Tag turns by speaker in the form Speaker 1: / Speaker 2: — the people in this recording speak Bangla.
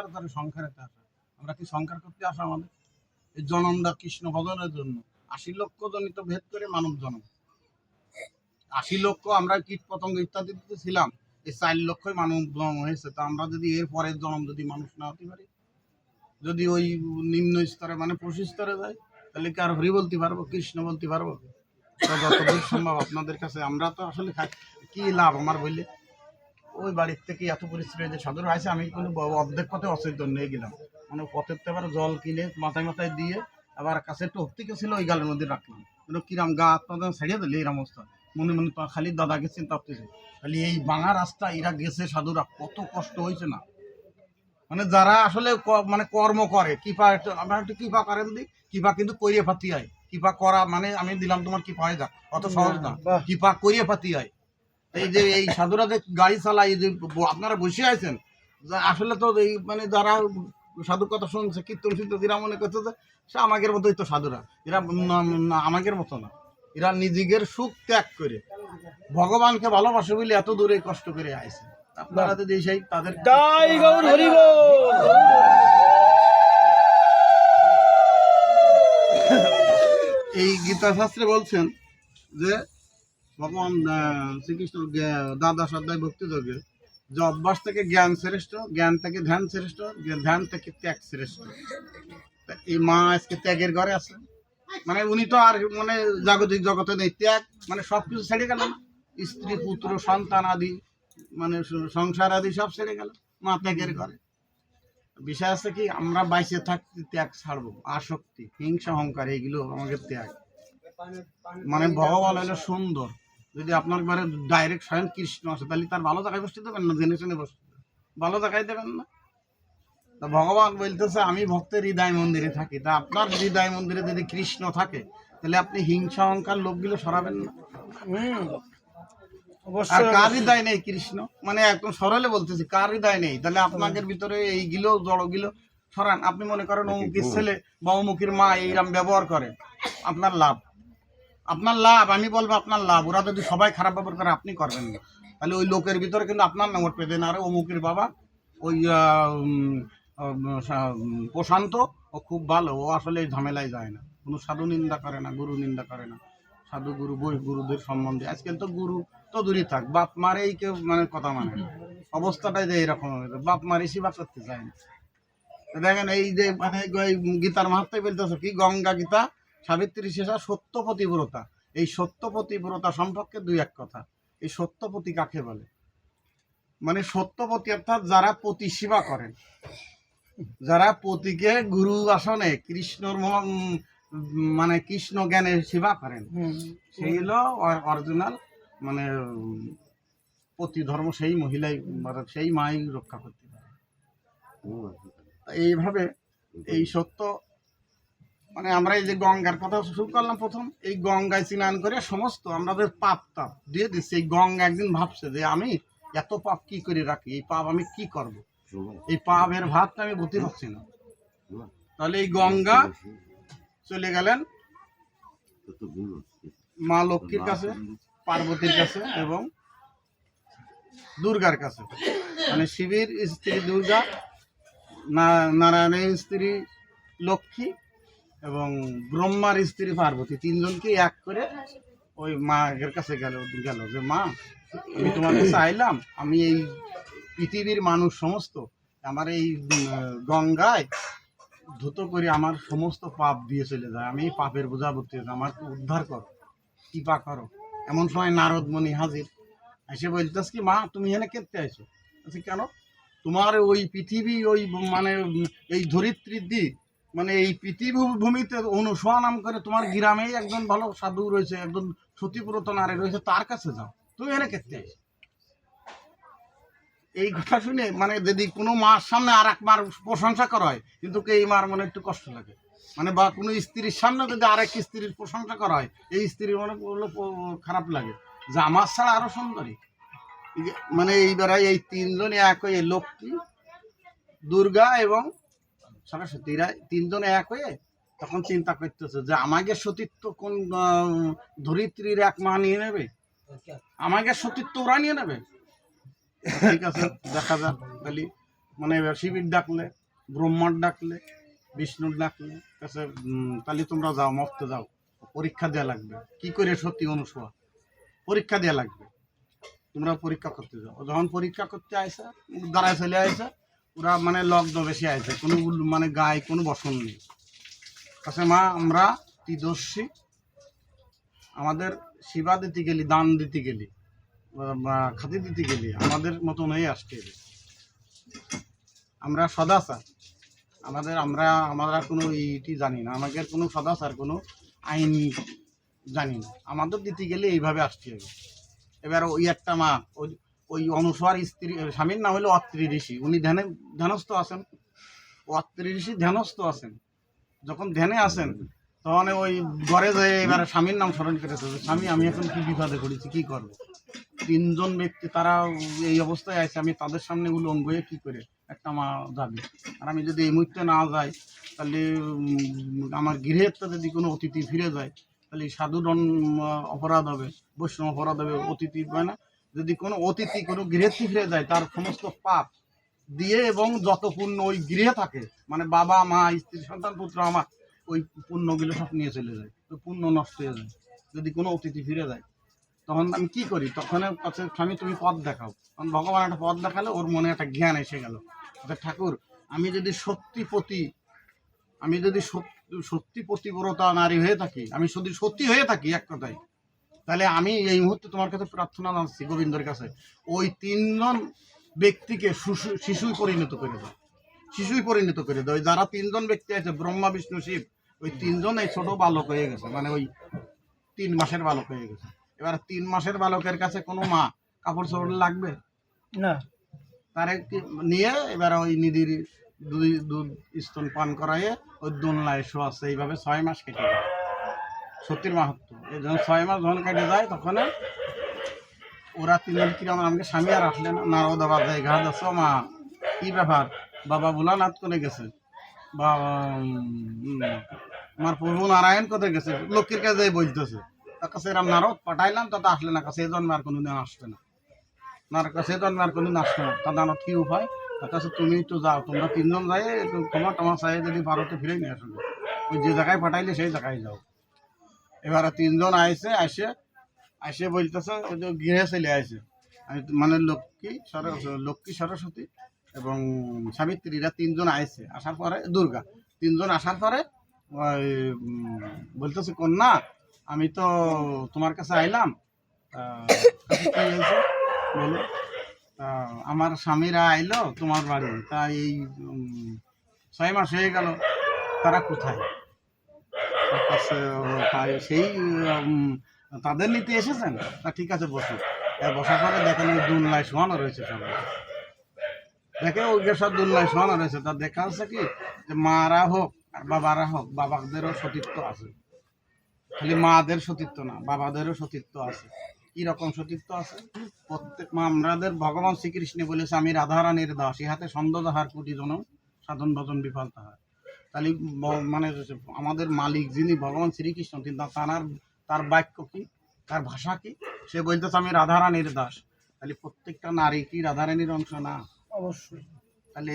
Speaker 1: তার তার সংখ্যারেতে আসা আমরা কি সংখ্যার করতে আসা আমাদের? এই জনমদা কৃষ্ণ ভজনের জন্য। আশি লক্ষ জনিত ভেদ করে মানব জন্ম। আশি লক্ষ আমরা কীট পতঙ্গ ইত্যাদিতে ছিলাম, এই চার লক্ষই মানব জন্ম হয়েছে। তা আমরা যদি এর পরের জন্ম যদি মানুষ না হতে পারি, যদি ওই নিম্ন স্তরে মানে পশু স্তরে যায়, তাহলে কি আর হরি বলতে পারব, কৃষ্ণ বলতে পারব? যতদূর সম্ভব আপনাদের কাছে, আমরা তো আসলে কি লাভ আমার বললে? ওই বাড়ির থেকে এত পরিশ্রমী যে সদর আছে আমি কোনো অর্ধেক পথে অচেতন নিয়ে গেলাম। মানে পথের থেকে আবার জল কিনে মাথায় মাথায় দিয়ে আবার কাছে একটু হক্তিকে ছিল ওই গালের মধ্যে রাখলাম। কিন্তু কিরাম গা আপনাদের ছাড়িয়ে দিলে এরম অবস্থা। মনে মনে তো খালি দাদাকে চিন্তা করতেছে। খালি এই বাঙা রাস্তা এরা গেছে সাধুরা কত কষ্ট হয়েছে না। মানে যারা আসলে মানে কর্ম করে কিপা একটু আমরা একটু কিপা করেন দি কিপা কিন্তু করিয়ে ফাতি হয়। কিপা করা মানে আমি দিলাম তোমার কিপা হয়ে যাক অত সহজ না। কিপা করিয়ে ফাতি হয়। এই যে এই সাধুরা যে গাড়ি চালায় যে আপনারা বসে আছেন যা- আসলে তো এই মানে যারা সাধু কথা শুনছে কীর্তন শুনতে এরা মনে করছে যে সে আমাদের মতোই তো সাধুরা। এরা আমাদের মতো না। এরা নিজেদের সুখ ত্যাগ করে ভগবানকে ভালোবাসে বলে এত দূরে কষ্ট করে আইছে। আপনারা যদি সেই তাদের
Speaker 2: জয় গৌর হরি বল।
Speaker 1: এই গীতা শাস্ত্রে বলছেন যে ভগবান শ্রীকৃষ্ণ দাদা অধ্যায় ভক্তি যোগে যে অভ্যাস থেকে জ্ঞান শ্রেষ্ঠ, জ্ঞান থেকে ধ্যান শ্রেষ্ঠ ধ্যান থেকে ত্যাগ শ্রেষ্ঠ। এই মা আজকে ত্যাগের ঘরে আছে। মানে উনি তো আর মানে জাগতিক জগতে নেই। ত্যাগ মানে সব কিছু ছেড়ে গেল স্ত্রী, পুত্র, সন্তান আদি মানে সংসার আদি সব ছেড়ে গেল। মা ত্যাগের ঘরে। বিষয় আছে কি, আমরা বাইসে থাকতে ত্যাগ ছাড়বো। আসক্তি, হিংসা, অহংকার, এইগুলো আমাদের ত্যাগ। মানে ভগবান হলো সুন্দর। যদি আপনার ঘরে ডাইরেক্ট স্বয়ং কৃষ্ণ আসে তাহলে তার ভালো জায়গায় বসতে দেবেন না জেনে শুনে বসতে দেবেন। ভালো জায়গায় দেবেন না। তা ভগবান বলতেছে আমি ভক্তের হৃদয় মন্দিরে থাকি। তা আপনার হৃদয় মন্দিরে যদি কৃষ্ণ থাকে তাহলে আপনি হিংসা অহংকার লোকগুলো সরাবেন না। আর
Speaker 2: অবশ্যই
Speaker 1: কার হৃদয় নেই কৃষ্ণ? মানে একদম সরলে বলতেছি কার হৃদয় নেই? তাহলে আপনাদের ভিতরে এইগুলো জড়গুলো সরান। আপনি মনে করেন অমুকের ছেলে বা অমুকের মা এইরকম ব্যবহার করে। আপনার লাভ। আপনার লাভ, আমি বলব আপনার লাভ। ওরা যদি সবাই খারাপ ব্যবহার করে, আপনি করবেন না। তাহলে ওই লোকের ভিতরে কিন্তু আপনার নম্বর পেতে না। আরে অমুকের বাবা, ওই প্রশান্ত, ও খুব ভালো। ও আসলে এই ঝামেলায় যায় না। কোনো সাধু নিন্দা করে না, গুরু নিন্দা করে না। সাধু গুরু, বই গুরুদের সম্বন্ধে। আজকাল তো গুরু তো দূরই থাক। বাপ মারেই কেউ মানে কথা মানে। অবস্থাটাই যে এরকম বাপ মারে সেবা করতে চায় না। দেখেন এই যে মানে এই গীতার মাহাত্মে বলতেছে কি? গঙ্গা গীতা সাবিত্রী শেষা সত্য পতিব্রতা এই সত্য পতিব্রতা সম্পর্কে দুই এক কথা। এই সত্যপতি কাকে বলে? মানে সত্যপতি অর্থাৎ যারা পতি সেবা করেন। যারা পতিকে গুরু আসনে কৃষ্ণর মানে কৃষ্ণ জ্ঞানে সেবা করেন। সেই হলো অরিজিনাল মানে পতি ধর্ম সেই মহিলাই মানে সেই মাই রক্ষা করতে পারে। এইভাবে এই সত্য মানে আমরা এই যে গঙ্গার কথা শুরু করলাম প্রথম এই গঙ্গায় স্নান করে সমস্ত আমাদের পাপ তাপ দিয়ে দিচ্ছে। এই গঙ্গা একদিন ভাবছে যে আমি এত পাপ কি করে রাখি? এই পাপ আমি কি করব? এই পাপের ভাতটা আমি বুঝতে পারছি না। তাহলে এই গঙ্গা চলে গেলেন মা লক্ষ্মীর কাছে পার্বতীর কাছে এবং দুর্গার কাছে। মানে শিবের স্ত্রী দুর্গা নারায়ণের স্ত্রী লক্ষ্মী এবং ব্রহ্মার স্ত্রী পার্বতী তিনজনকে এক করে ওই মায়ের কাছে গেল গেল যে, মা, আমি তোমার কাছে আইলাম আমি এই পৃথিবীর মানুষ সমস্ত, আমার এই গঙ্গায় ধুত করে আমার সমস্ত পাপ দিয়ে চলে যায়, আমি এই পাপের বোঝা করতে আমার উদ্ধার করো, কৃপা করো। এমন সময় নারদ মুনি হাজির, এসে বলতেস কি, মা, তুমি এখানে কেটে আইছো? কেন? তোমার ওই পৃথিবী, ওই মানে এই ধরিত্রীর দিক মানে এই পৃথিবী ভূমিতে অনুসরণ করে তোমার গ্রামেই একজন ভালো সাধু রয়েছে, একজন সতীব্রত নারী রয়েছে, তার কাছে যাও। তুমি এখানে কেটে এই কথা শুনে মানে যদি কোনো মার সামনে আর এক মার প্রশংসা করা হয়, কিন্তু এই মার মনে একটু কষ্ট লাগে? মানে বা কোনো স্ত্রীর সামনে যদি আরেক স্ত্রীর প্রশংসা করা হয়, এই স্ত্রীর মনে খারাপ লাগে। যে আমার ছাড়া আরও সুন্দরী। মানে এই বেড়ায় এই তিনজন এক হয়ে লক্ষ্মী দুর্গা এবং সরস্বতী, এরা তিনজন এক হয়ে তখন চিন্তা করতেছে যে আমাকে সতীত্ব কোন ধরিত্রীর এক মা নিয়ে নেবে? আমাকে সতীত্ব ওরা নিয়ে নেবে? ঠিক আছে, দেখা যাক, তাহলে। মানে শিবির ডাকলে, ব্রহ্মার ডাকলে, বিষ্ণুর ডাকলে কাছে তাহলে তোমরা যাও মফতে যাও। পরীক্ষা দেওয়া লাগবে। কি করে সত্যি অনুসোয়া পরীক্ষা দেওয়া লাগবে। তোমরা পরীক্ষা করতে যাও। যখন পরীক্ষা করতে আইসা, দাঁড়ায় চলে আইসা ওরা মানে লগ্ন বেশি আইসে কোনো মানে গায়ে কোনো বসন নেই। কাছে মা, আমরা তিদর্শী আমাদের সেবা দিতে গেলি, দান দিতে গেলি খাতি দিতে গেলি, আমাদের মতন হয়ে আসতে। আমরা সদাচার। আমাদের, আমরা আমরা কোনো ইটি জানি না। আমাদের কোনো সদাচার, কোনো আইন জানি না। আমাদের দিতে গেলে এইভাবে আসতে হবে। এবার ওই একটা মা, ওই ওই অনুসর স্ত্রী, স্বামীর নাম হলো অত্রি ঋষি। উনি ধ্যানে, ধ্যানস্থ আছেন। অত্রি ঋষি ধ্যানস্থ আছেন। যখন ধ্যানে আসেন তখন ওই ঘরে যেয়ে এবারে স্বামীর নাম স্মরণ করেছে স্বামী, আমি এখন কি বিপদে পড়েছি, কি করব? তিনজন ব্যক্তি তারা এই অবস্থায় আছে, আমি তাদের সামনে উলঙ্গ হয়ে কি করে একটা মা যাবে? আর আমি যদি এই মুহূর্তে না যাই, তাহলে আমার গৃহের যদি কোনো অতিথি ফিরে যায়, তাহলে সাধুদন অপরাধ হবে, বৈষ্ণব অপরাধ হবে, অতিথি হয় না। যদি কোনো অতিথি, কোনো গৃহে ফিরে যায়, তার সমস্ত পাপ দিয়ে এবং যত পুণ্য ওই গৃহে থাকে মানে বাবা, মা, স্ত্রী, সন্তান, পুত্র, আমার, ওই পুণ্যগুলো সব নিয়ে চলে যায় তো পুণ্য নষ্ট হয়ে যায়। যদি কোনো অতিথি ফিরে যায়, তখন আমি কি করি? তখন কাছে, স্বামী, তুমি পথ দেখাও। তখন ভগবান একটা পথ দেখালে, ওর মনে একটা জ্ঞান এসে গেল। ঠাকুর, আমি যদি সত্যি প্রতি আমি যদি সত্যি- সত্যি প্রতিব্রতা নারী হয়ে থাকি, আমি যদি সত্যি হয়ে থাকি এক কথায় তাহলে আমি এই মুহূর্তে তোমার কাছে প্রার্থনা জানাচ্ছি গোবিন্দর কাছে। ওই তিনজন ব্যক্তিকে শুশু- শিশুই পরিণত করে দাও। শিশুই পরিণত করে দাও। যারা তিনজন ব্যক্তি আছে ব্রহ্মা বিষ্ণু শিব ওই তিনজন এই ছোট বালক হয়ে গেছে। মানে ওই তিন মাসের বালক হয়ে গেছে। এবার তিন মাসের বালকের কাছে কোনো মা কাপড় চোপড় লাগবে?
Speaker 2: না।
Speaker 1: তারে নিয়ে এবার ওই নিধির দুধ স্তন পান করাইয়ে ওই দোলনায় শোয়াচ্ছে। এইভাবে ছয় মাস কেটে যায়। সত্যির মাহাত্ম এই যখন ছয় মাস যখন কেটে যায়, তখন ওরা তিনজন কিরম আমাকে স্বামী আর আসলেন নারদ আবার যায়। ঘা যাচ্ছে মা কি ব্যাপার? বাবা ভোলানাথ করে গেছে? বা আমার প্রভু নারায়ণ কোথায় গেছে? লক্ষ্মীর কাছে বলতেছে তার কাছে এরম নারদ পাঠাইলাম, তাতে আসলে না, কাছে এই জন্মে আর কোনোদিন আসবে না। নার কাছে তো আর কোনো আসবে না। তা জানো কি উপায়? তার কাছে তুমি তো যাও, তোমরা তিনজন যাই তোমার টমা চাই যদি পারো তো ফিরে নিয়ে আসবে ওই যে জায়গায় পাঠাইলে সেই জায়গায় যাও। এবারে তিনজন আইসে আসে আসে বলতেছে গৃহে চলে তো- মানে লক্ষ্মী লক্ষ্মী সরস্বতী এবং সাবিত্রীরা তিনজন আইসে আসার পরে দুর্গা। তিনজন আসার পরে ওই বলতেছে, কন্যা, আমি তো তোমার কাছে আইলাম। আমার স্বামীরা আইলো তোমার বাড়ি। তা এই ছয় মাস হয়ে গেল, তারা কোথায়? সেই তাদের নিতে এসেছেন? তা ঠিক আছে, বসুন। বসার পরে দেখেন ওই দুলনায় শোয়ানো রয়েছে সবাই দেখে ওই সব দুলনায় শোয়ানো রয়েছে। তা দেখা যাচ্ছে কি, যে মারা হোক আর বাবারা হোক, বাবাদেরও সতীত্ব আছে। খালি মাদের সতীত্ব না, বাবাদেরও সতীত্ব আছে। কি রকম সতীত্ব আছে? প্রত্যেক আমাদের ভগবান শ্রীকৃষ্ণ বলেছে, আমি রাধারানীর দাস, ইহাতে ছন্দ যাহার কোটি জন সাধন ভজন বিফল তাহার। তাহলে মানে আমাদের মালিক যিনি ভগবান শ্রীকৃষ্ণ কিন্তু তার তার বাক্য কি? তার ভাষা কি? সে বলতেছে, আমি রাধারানীর দাস। তাহলে প্রত্যেকটা নারী কি রাধারানীর অংশ না?
Speaker 2: অবশ্যই।